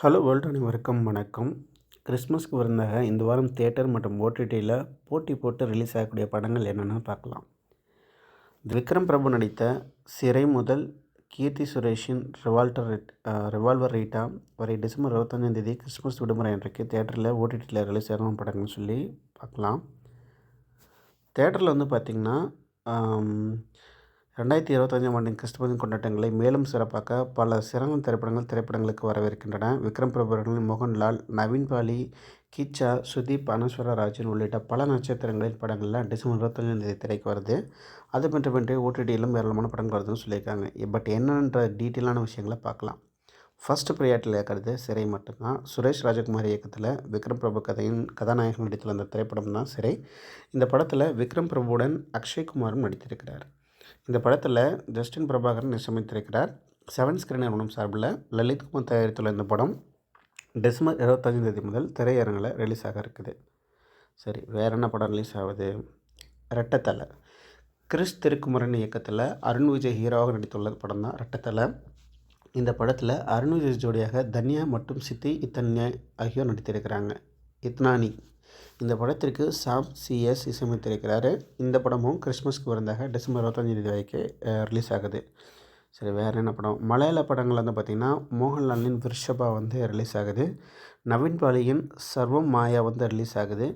Hello world அனைவருக்கும் வணக்கம் கிறிஸ்மஸ்க்கு வந்தாக இந்த வாரம் தியேட்டர் மற்றும் ஓடிடியில் போட்டி போட்டு ரிலீஸ் ஆகக்கூடிய படங்கள் என்னென்னு பார்க்கலாம். விக்ரம் பிரபு நடித்த சிறை முதல் கீர்த்தி சுரேஷின் ரிவால்டர் ரிவால்வர் ரீட்டா வரை டிசம்பர் இருபத்தஞ்சாம் தேதி கிறிஸ்மஸ் விடுமுறை அன்றைக்கு தேட்டரில் ஓடிடியில் ரிலீஸ் ஆகும் படங்கள்னு சொல்லி பார்க்கலாம். தேட்டரில் வந்து பார்த்திங்கன்னா ரெண்டாயிரத்தி இருபத்தஞ்சாம் ஆண்டின் கிறிஸ்துமஸ் கொண்டாட்டங்களை மேலும் சிறப்பாக்க பல சிறந்த திரைப்படங்கள் திரைப்படங்களுக்கு வரவிருக்கின்றன விக்ரம் பிரபு மோகன்லால் நவீன் பாலி கீச்சா சுதீப் அனஸ்வரா ராஜன் உள்ளிட்ட பல நட்சத்திரங்களின் படங்கள்லாம் டிசம்பர் இருபத்தஞ்சாம் தேதி திரைக்கு வருது. அது மட்டுமின்றி ஓடிடியிலும் ஏராளமான படங்கள் வருதுன்னு சொல்லியிருக்காங்க. பட் என்னென்ற டீட்டெயிலான விஷயங்களை பார்க்கலாம். ஃபர்ஸ்ட் ப்ரியாரிட்டியில் இருக்கிறது சிறை மட்டும்தான். சுரேஷ் ராஜகுமார் இயக்கத்தில் விக்ரம் பிரபு கதையின் கதாநாயகன் நடித்துள்ள அந்த திரைப்படம் தான் சிறை. இந்த படத்தில் விக்ரம் பிரபுவுடன் அக்ஷய் குமாரும் நடித்திருக்கிறார். இந்த படத்தில் ஜஸ்டின் பிரபாகரன் இசையமைத்திருக்கிறார் செவன் ஸ்கிரீன் நிறுவனம் சார்பில் லலித் குமார் தயாரித்துள்ள இந்த படம் டிசம்பர் இருபத்தஞ்சாம் தேதி முதல் திரையரங்கில் ரிலீஸ் ஆக இருக்குது. சரி வேறு என்ன படம் ரிலீஸ் ஆகுது? ரெட்டத்தலை கிறிஸ் திருக்குமரன் இயக்கத்தில் அருண் விஜய் ஹீரோவாக நடித்துள்ள படம் தான் ரெட்டத்தலை இந்த படத்தில் அருண் விஜய் ஜோடியாக தன்யா மற்றும் சித்தி இத்தன்யா ஆகியோர் நடித்திருக்கிறாங்க. இத்னானி. இந்த படத்திற்கு சாம் சிஎஸ் இசையமைத்திருக்கிறாரு. இந்த படமும் கிறிஸ்மஸ்க்கு வந்தாங்க டிசம்பர் இருபத்தஞ்சி தேதி வரைக்கும் ரிலீஸ் ஆகுது. சரி வேறு என்ன படம்? மலையாள படங்கள் வந்து பார்த்திங்கன்னா மோகன்லாலின் விர்ஷபா வந்து ரிலீஸ் ஆகுது. நவீன் பாலியின் சர்வம் மாயா வந்து ரிலீஸ் ஆகுது.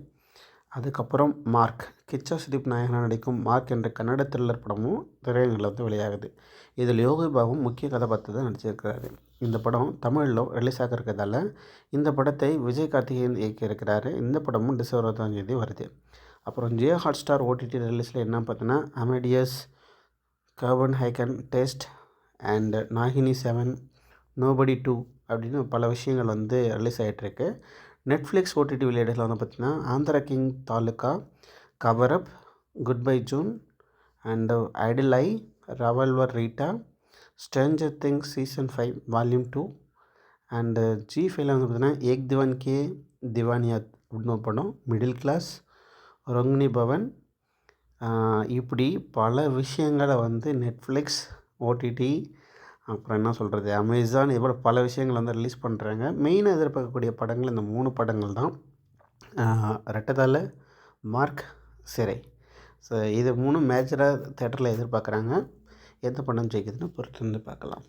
அதுக்கப்புறம் மார்க். கிச்சா சுதீப் நாயகனாக நடிக்கும் மார்க் என்ற கன்னட த்ரில்லர் படமும் திரையரங்கில் வந்து வெளியாகுது. இதில் யோகி பாபும் முக்கிய கதாபாத்திரத்தை நடிச்சிருக்கிறாரு. இந்த படம் தமிழில் ரிலீஸ் ஆக இருக்கிறதால இந்த படத்தை விஜய் கார்த்திகேயன் இயக்கியிருக்கிறாரு இந்த படமும் டிசம்பர் தேதி வருது. அப்புறம் ஜியோ ஹாட் ஸ்டார் ஓடிடி ரிலீஸில் என்ன பார்த்தீங்கன்னா அமெடியஸ் கர்பன் ஹைக்கன் test and Naagini seven nobody two அப்படின்னு பல விஷயங்கள் வந்து ரிலீஸ் ஆகிட்டுருக்கு நெட்ஃப்ளிக்ஸ் ஓடிடி விளையாடுகள் வந்து பார்த்திங்கன்னா ஆந்திரா கிங் தாலுக்கா கவரப் குட் பை ஜூன் அண்ட் ஐடில் ஐ revolver Rita Stranger Things season five volume two and G ஃபைவ்ல வந்து பார்த்திங்கன்னா ஏக் திவான் கே திவானியாத் அப்படின்னு ஒரு படம் மிடில் கிளாஸ் ரொங்னி பவன் இப்படி பல விஷயங்களை வந்து நெட்ஃப்ளிக்ஸ் ஓடிடி அப்புறம் என்ன சொல்கிறது அமேசான் இதுபோல் பல விஷயங்கள் வந்து ரிலீஸ் பண்ணுறாங்க மெயினாக எதிர்பார்க்கக்கூடிய படங்கள் இந்த மூணு படங்கள் தான். ரெட்டதால மார்க் சிறை. ஸோ இது மூணு மேஜராக தேட்டரில் எதிர்பார்க்குறாங்க. எந்த படம் ஜெயிக்குதுன்னு பொறுத்து வந்து பார்க்கலாம்.